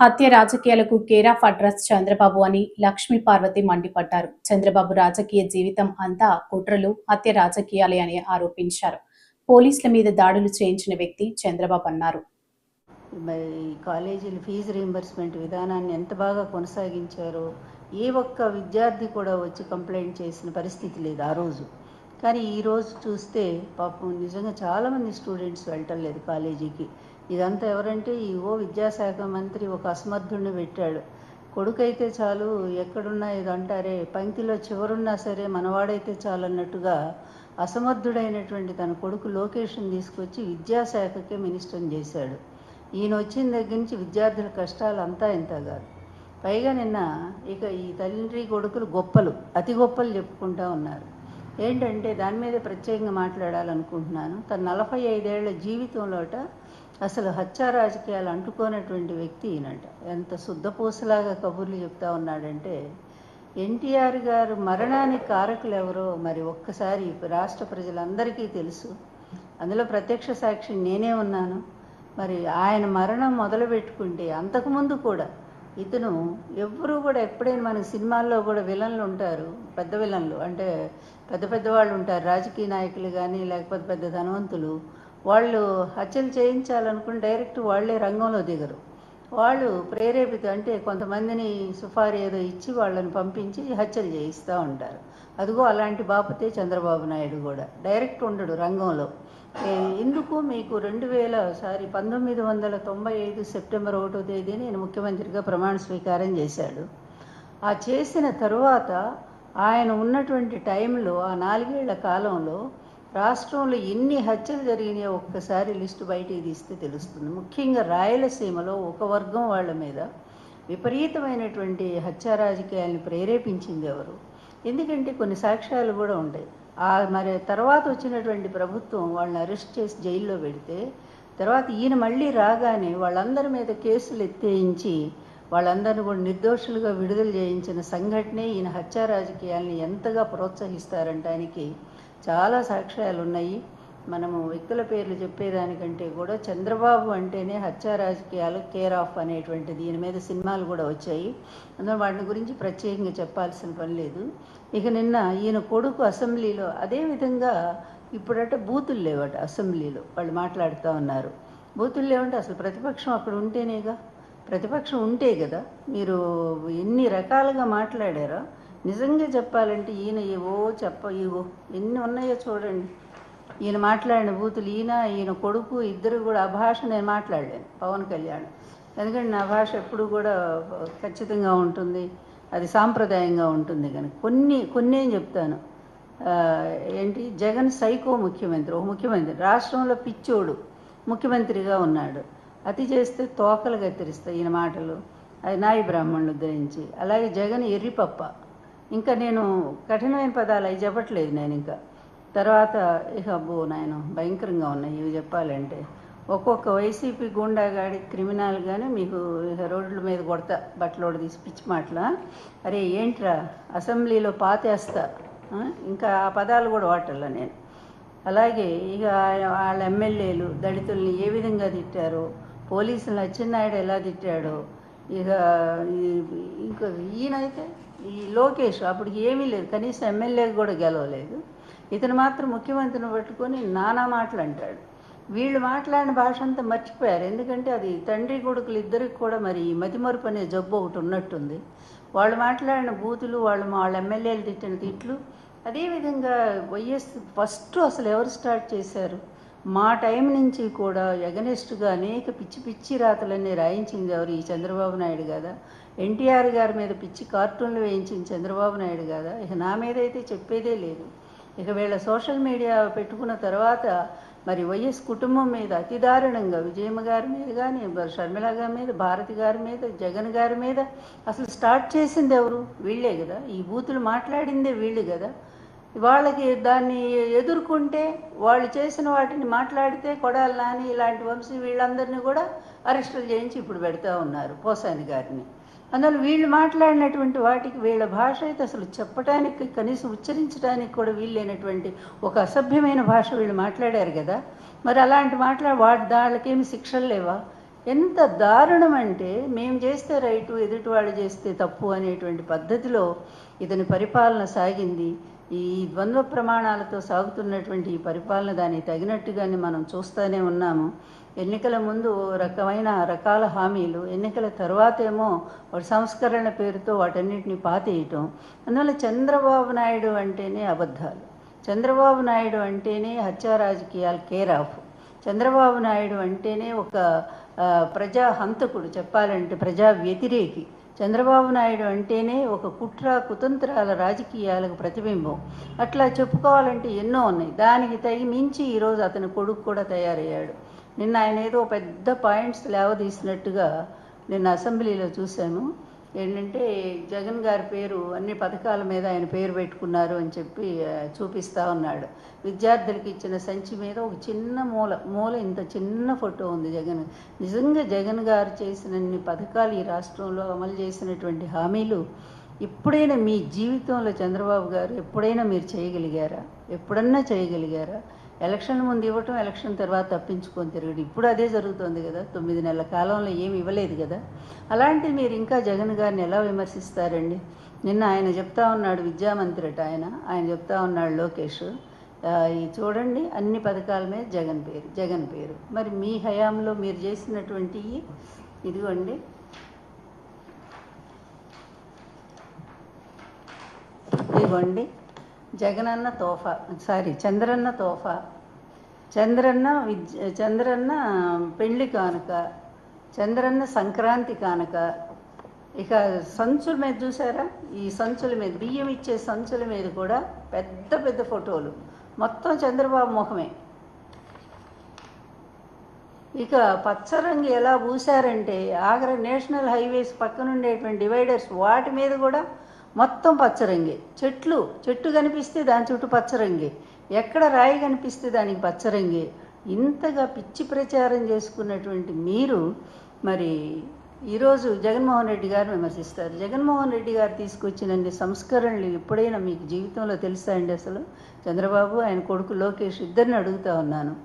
హత్య రాజకీయాలకు care of address Chandrababu అని లక్ష్మీ పార్వతి మండిపడ్డారు. చంద్రబాబు రాజకీయ జీవితం అంతా కుట్రలు హత్య రాజకీయాలే అని ఆరోపించారు. పోలీసుల మీద దాడులు చేయించిన వ్యక్తి చంద్రబాబు అన్నారు. మరి ఫీజు రీంబర్స్మెంట్ విధానాన్ని ఎంత బాగా కొనసాగించారో ఏ ఒక్క విద్యార్థి కూడా వచ్చి కంప్లైంట్ చేసిన పరిస్థితి లేదు ఆ రోజు. కానీ ఈ రోజు చూస్తే పాపం నిజంగా చాలామంది స్టూడెంట్స్ వెళ్ళటం లేదు కాలేజీకి. ఇదంతా ఎవరంటే ఈ ఓ విద్యాశాఖ మంత్రి ఒక అసమర్థుడిని పెట్టాడు. కొడుకైతే చాలు ఎక్కడున్నా ఇది అంటారే పంక్తిలో చివరున్నా సరే మనవాడైతే చాలు అన్నట్టుగా అసమర్థుడైనటువంటి తన కొడుకు లోకేష్ని తీసుకొచ్చి విద్యాశాఖకే మినిస్టర్ని చేశాడు. ఈయన వచ్చిన దగ్గర నుంచి విద్యార్థుల కష్టాలు అంతా ఇంత కాదు. పైగా నిన్న ఇక ఈ తండ్రి కొడుకులు గొప్పలు అతి గొప్పలు చెప్పుకుంటా ఉన్నారు. ఏంటంటే దాని మీద ప్రత్యేకంగా మాట్లాడాలనుకుంటున్నాను. తన నలభై ఐదేళ్ళ జీవితంలోట అసలు హత్యా రాజకీయాలు అంటుకోనటువంటి వ్యక్తి ఈయనంట. ఎంత శుద్ధపూసలాగా కబుర్లు చెప్తా ఉన్నాడంటే ఎన్టీఆర్ గారు మరణానికి కారకులు ఎవరో మరి ఒక్కసారి రాష్ట్ర ప్రజలందరికీ తెలుసు. అందులో ప్రత్యక్ష సాక్షి నేనే ఉన్నాను. మరి ఆయన మరణం మొదలు పెట్టుకుంటే అంతకుముందు కూడా ఇతను ఎవ్వరూ కూడా ఎప్పుడైనా మన సినిమాల్లో కూడా విలన్లు ఉంటారు పెద్ద విలన్లు. అంటే పెద్ద పెద్ద వాళ్ళు ఉంటారు రాజకీయ నాయకులు కానీ లేకపోతే పెద్ద ధనవంతులు. వాళ్ళు హత్యలు చేయించాలనుకుని డైరెక్ట్ వాళ్ళే రంగంలో దిగరు. వాళ్ళు ప్రేరేపిత అంటే కొంతమందిని సుఫారీ ఏదో ఇచ్చి వాళ్ళని పంపించి హత్యలు చేయిస్తూ ఉంటారు. అదిగో అలాంటి బాపతే చంద్రబాబు నాయుడు కూడా డైరెక్ట్ ఉండడు రంగంలో. ఎందుకు మీకు రెండు వేల సారీ పంతొమ్మిది వందల తొంభై ఐదు సెప్టెంబర్ ఒకటో తేదీ నేను ముఖ్యమంత్రిగా ప్రమాణ స్వీకారం చేశాడు. ఆ చేసిన తరువాత ఆయన ఉన్నటువంటి టైంలో ఆ నాలుగేళ్ళ కాలంలో రాష్ట్రంలో ఎన్ని హత్యలు జరిగినాయో ఒక్కసారి లిస్టు బయటికి తీస్తే తెలుస్తుంది. ముఖ్యంగా రాయలసీమలో ఒక వర్గం వాళ్ళ మీద విపరీతమైనటువంటి హత్యా రాజకీయాలను ప్రేరేపించింది ఎవరు? ఎందుకంటే కొన్ని సాక్ష్యాలు కూడా ఉంటాయి. ఆ మరి తర్వాత వచ్చినటువంటి ప్రభుత్వం వాళ్ళని అరెస్ట్ చేసి జైల్లో పెడితే తర్వాత ఈయన మళ్ళీ రాగానే వాళ్ళందరి మీద కేసులు ఎత్తేయించి వాళ్ళందరిని కూడా నిర్దోషులుగా విడుదల చేయించిన సంఘటనే ఈయన హత్యా రాజకీయాల్ని ఎంతగా ప్రోత్సహిస్తారంటానికి చాలా సాక్ష్యాలు ఉన్నాయి మనము వ్యక్తుల పేర్లు చెప్పేదానికంటే కూడా చంద్రబాబు అంటేనే హత్యా రాజకీయాలు కేర్ ఆఫ్ అనేటువంటి దీని మీద సినిమాలు కూడా వచ్చాయి. అందులో వాటిని గురించి ప్రత్యేకంగా చెప్పాల్సిన పని లేదు. ఇక నిన్న ఈయన కొడుకు అసెంబ్లీలో అదేవిధంగా ఇప్పుడట బూతులు లేవట అసెంబ్లీలో. వాళ్ళు మాట్లాడుతూ ఉన్నారు. బూతులు లేవంటే అసలు ప్రతిపక్షం అక్కడ ఉంటేనేగా? ప్రతిపక్షం ఉంటే కదా? మీరు ఎన్ని రకాలుగా మాట్లాడారో నిజంగా చెప్పాలంటే ఈయన ఏవో చెప్ప ఇవో ఎన్ని ఉన్నాయో చూడండి. ఈయన మాట్లాడిన బూతులు ఈయన ఈయన కొడుకు ఇద్దరు కూడా ఆ భాష నేను మాట్లాడలేను పవన్ కళ్యాణ్. ఎందుకంటే నా భాష ఎప్పుడు కూడా ఖచ్చితంగా ఉంటుంది అది సాంప్రదాయంగా ఉంటుంది కనుక. కొన్ని కొన్ని ఏం చెప్తాను. ఏంటి? జగన్ సైకో ముఖ్యమంత్రి ఒక ముఖ్యమంత్రి. రాష్ట్రంలో పిచ్చోడు ముఖ్యమంత్రిగా ఉన్నాడు. అతి చేస్తే తోకలు కత్తిరిస్తాయి ఈయన మాటలు. అది నాయి బ్రాహ్మణులు ఉద్ధరించి. అలాగే జగన్ ఎర్రిపప్ప. ఇంకా నేను కఠినమైన పదాలు అవి చెప్పట్లేదు నేను ఇంకా తర్వాత ఇక అబ్బో నాయన భయంకరంగా ఉన్నాయి ఇవి చెప్పాలంటే ఒక్కొక్క వైసీపీ గుండాగాడి క్రిమినల్ కానీ మీకు ఇక రోడ్ల మీద కొడతా బట్టలోడు తీసి పిచ్చి మాటల అరే ఏంట్రా అసెంబ్లీలో పాతేస్తా ఇంకా ఆ పదాలు కూడా వాటల్ల నేను అలాగే ఇక వాళ్ళ ఎమ్మెల్యేలు దళితుల్ని ఏ విధంగా తిట్టారో పోలీసులు అచ్చెన్నాయుడు ఎలా తిట్టాడో ఇక ఇంక ఇంకా ఈయనైతే ఈ లోకేష్ అప్పటికి ఏమీ లేదు కనీసం ఎమ్మెల్యేకి కూడా గెలవలేదు. ఇతను మాత్రం ముఖ్యమంత్రిని పట్టుకొని నానా మాటలు అంటాడు. వీళ్ళు మాట్లాడిన భాష అంతా మర్చిపోయారు. ఎందుకంటే అది తండ్రి కొడుకులు ఇద్దరికి కూడా మరి మతిమరుపు అనే జబ్బు ఒకటి ఉన్నట్టుంది. వాళ్ళు మాట్లాడిన బూతులు వాళ్ళు వాళ్ళ ఎమ్మెల్యేలు తిట్టిన తిట్లు అదేవిధంగా వైఎస్ ఫస్ట్ అసలు ఎవరు స్టార్ట్ చేశారు? మా టైం నుంచి కూడా ఎగనెస్ట్గా అనేక పిచ్చి పిచ్చి రాతలన్నీ రాయించింది ఎవరు? ఈ చంద్రబాబు నాయుడు కదా. ఎన్టీఆర్ గారి మీద పిచ్చి కార్టూన్లు వేయించిన చంద్రబాబు నాయుడు కదా. ఇక నా మీద అయితే చెప్పేదే లేదు. ఇక వీళ్ళ సోషల్ మీడియా పెట్టుకున్న తర్వాత మరి వైఎస్ కుటుంబం మీద అతి దారుణంగా విజయమ్మ గారి మీద కానీ షర్మిల గారి మీద భారతి గారి మీద జగన్ గారి మీద అసలు స్టార్ట్ చేసింది ఎవరు? వీళ్ళే కదా. ఈ బూతులు మాట్లాడిందే వీళ్ళు కదా. వాళ్ళకి దాన్ని ఎదుర్కొంటే వాళ్ళు చేసిన వాటిని మాట్లాడితే కొడాలి నాని ఇలాంటి వంశీ వీళ్ళందరినీ కూడా అరెస్టులు చేయించి ఇప్పుడు పెడతా ఉన్నారు పోసాని గారిని. అందువల్ల వీళ్ళు మాట్లాడినటువంటి వాటికి వీళ్ళ భాష అయితే అసలు చెప్పడానికి కనీసం ఉచ్చరించడానికి కూడా వీళ్ళైనటువంటి ఒక అసభ్యమైన భాష వీళ్ళు మాట్లాడారు కదా. మరి అలాంటి మాట్లా వాటి దాళ్ళకేమి శిక్షలు లేవా? ఎంత దారుణం అంటే మేము చేస్తే రైటు ఎదుటి వాళ్ళు చేస్తే తప్పు అనేటువంటి పద్ధతిలో ఇతని పరిపాలన సాగింది. ఈ ద్వంద్వ ప్రమాణాలతో సాగుతున్నటువంటి ఈ పరిపాలన దానికి తగినట్టుగానే మనం చూస్తూనే ఉన్నాము. ఎన్నికల ముందు రకమైన రకాల హామీలు ఎన్నికల తర్వాతేమో వాటి సంస్కరణ పేరుతో వాటన్నిటిని పాతేయటం. అందువల్ల చంద్రబాబు నాయుడు అంటేనే అబద్ధాలు. చంద్రబాబు నాయుడు అంటేనే హత్యా రాజకీయాలు కేర్ ఆఫ్. చంద్రబాబు నాయుడు అంటేనే ఒక ప్రజా హంతకుడు చెప్పాలంటే ప్రజా వ్యతిరేకి. చంద్రబాబు నాయుడు అంటేనే ఒక కుట్ర కుతంత్రాల రాజకీయాలకు ప్రతిబింబం. అట్లా చెప్పుకోవాలంటే ఎన్నో ఉన్నాయి. దానికి తగి మించి ఈరోజు అతని కొడుకు కూడా తయారయ్యాడు. నిన్న ఆయన ఏదో పెద్ద పాయింట్స్ లేవదీసినట్టుగా నిన్న అసెంబ్లీలో చూశాను. ఏంటంటే జగన్ గారి పేరు అన్ని పథకాల మీద ఆయన పేరు పెట్టుకున్నారు అని చెప్పి చూపిస్తా ఉన్నాడు. విద్యార్థులకు ఇచ్చిన సంచి మీద ఒక చిన్న మూల మూల ఇంత చిన్న ఫోటో ఉంది జగన్. నిజంగా జగన్ గారు చేసినన్ని పథకాలు ఈ రాష్ట్రంలో అమలు చేసినటువంటి హామీలు ఎప్పుడైనా మీ జీవితంలో చంద్రబాబు గారు ఎప్పుడైనా మీరు చేయగలిగారా? ఎప్పుడన్నా చేయగలిగారా? ఎలక్షన్ ముందు ఇవ్వటం ఎలక్షన్ తర్వాత తప్పించుకొని తిరగడం. ఇప్పుడు అదే జరుగుతోంది కదా. తొమ్మిది నెలల కాలంలో ఏమి ఇవ్వలేదు కదా. అలాంటిది మీరు ఇంకా జగన్ గారిని ఎలా విమర్శిస్తారండి? నిన్న ఆయన చెప్తా ఉన్నాడు విద్యామంత్రి ఆయన. ఆయన చెప్తా ఉన్నాడు లోకేష్. ఈ చూడండి అన్ని పథకాల మీద జగన్ పేరు జగన్ పేరు. మరి మీ హయాంలో మీరు చేసినటువంటి ఇదిగోండి. ఇదిగోండి. జగనన్న తోఫా సారీ చంద్రన్న తోఫా చంద్రన్న విద్య చంద్రన్న పెళ్ళి కానుక చంద్రన్న సంక్రాంతి కానుక. ఇక సంచుల మీద చూసారా? ఈ సంచుల మీద బియ్యం ఇచ్చే సంచుల మీద కూడా పెద్ద పెద్ద ఫోటోలు. మొత్తం చంద్రబాబు ముఖమే ఇక పచ్చరంగు ఎలా పూసారంటే ఆగ్రా నేషనల్ హైవేస్ పక్కన ఉండేటువంటి డివైడర్స్ వాటి మీద కూడా మొత్తం పచ్చరంగే. చెట్లు చెట్టు కనిపిస్తే దాని చుట్టూ పచ్చరంగి. ఎక్కడ రాయి కనిపిస్తే దానికి పచ్చరంగి. ఇంతగా పిచ్చి ప్రచారం చేసుకున్నటువంటి మీరు మరి ఈరోజు జగన్మోహన్ రెడ్డి గారు విమర్శిస్తారు. జగన్మోహన్ రెడ్డి గారు తీసుకొచ్చినన్ని సంస్కరణలు ఎప్పుడైనా మీకు జీవితంలో తెలుసా అండి అసలు? చంద్రబాబు ఆయన కొడుకు లోకేష్ ఇద్దరిని అడుగుతా ఉన్నాను.